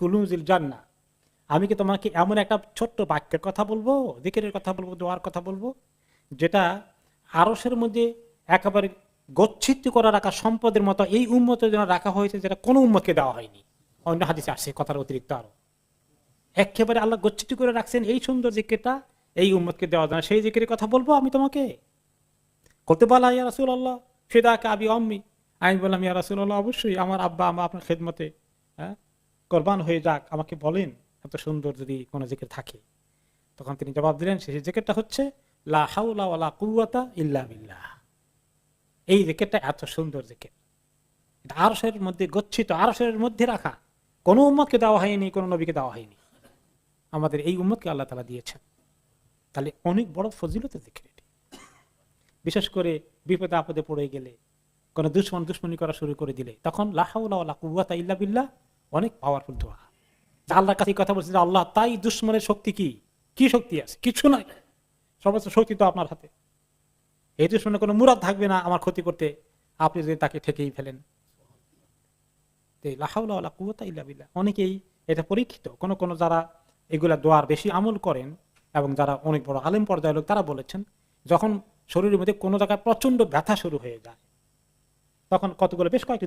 কুলুজিল জান্না। আমি কি তোমাকে এমন একটা ছোট্ট বাক্যের কথা বলব দিকের কথা বলব, দোয়ার কথা বলব? যেটা আরসের মধ্যে একেবারে গচ্ছিত করা রাখা সম্পদের মতো এই উম্মতের জন্য রাখা হয়েছে, যেটা কোনো উম্মতকে দেওয়া হয়নি। অন্য হাদিসে আসছে কথার অতিরিক্ত আরও। একেবারে আল্লাহ গচ্ছিত করে রাখছেন এই সুন্দর জিকিরটা, এই উম্মতকে দেওয়া যায় সেই জিকিরের কথা বলব আমি তোমাকে? করতে বলা, ইয়া রাসুল আল্লাহ ফেদাকে আবি অম্মি আমি বললাম, ইয়া রাসুল আল্লাহ অবশ্যই আমার আব্বা, আমার আপনার খেদমতে হ্যাঁ? কোরবান হয়ে যাক, আমাকে বলেন, এত সুন্দর যদি কোনো জিকির থাকে। তখন তিনি জবাব দিলেন, সেই জিকিরটা হচ্ছে, লা হাউলা ওয়ালা ইল্লা বিল্লাহ। এই এত সুন্দর এটা মধ্যে গচ্ছিত মধ্যে রাখা। কোনো উম্মতকে দেওয়া হয়নি, কোনো নবীকে দেওয়া হয়নি। আমাদের এই উম্মতকে আল্লাহ তালা দিয়েছেন। তাহলে অনেক বড় জিকির এটি। বিশেষ করে বিপদে আপদে পড়ে গেলে, কোনো দুশ্মন দুশ্মনী করা শুরু করে দিলে, তখন লাহাউলা কুয়াতা ইল্লা বিল্লাহ অনেক পাওয়ারফুল দোয়া। যা আল্লাহর কাছে কথা বলছে যে, আল্লাহ, তাই দুশ্মনের শক্তি কি? কি শক্তি আছে? কিছু নাই। সমস্ত শক্তি তো আপনার হাতে। এই দুশ্মনের কোনো মুরাদ থাকবে না আমার ক্ষতি করতে। আপনি যদি তাকে ঠেকেই ফেলেন। অনেকেই এটা পরীক্ষিত। কোন কোন যারা এগুলা দোয়ার বেশি আমল করেন এবং যারা অনেক বড় আলেম পর্যায়ের লোক, তারা বলেছেন, যখন শরীরের মধ্যে কোনো জায়গায় প্রচণ্ড ব্যথা শুরু হয়ে যায়, তখন কতগুলো, বেশ কয়েকটি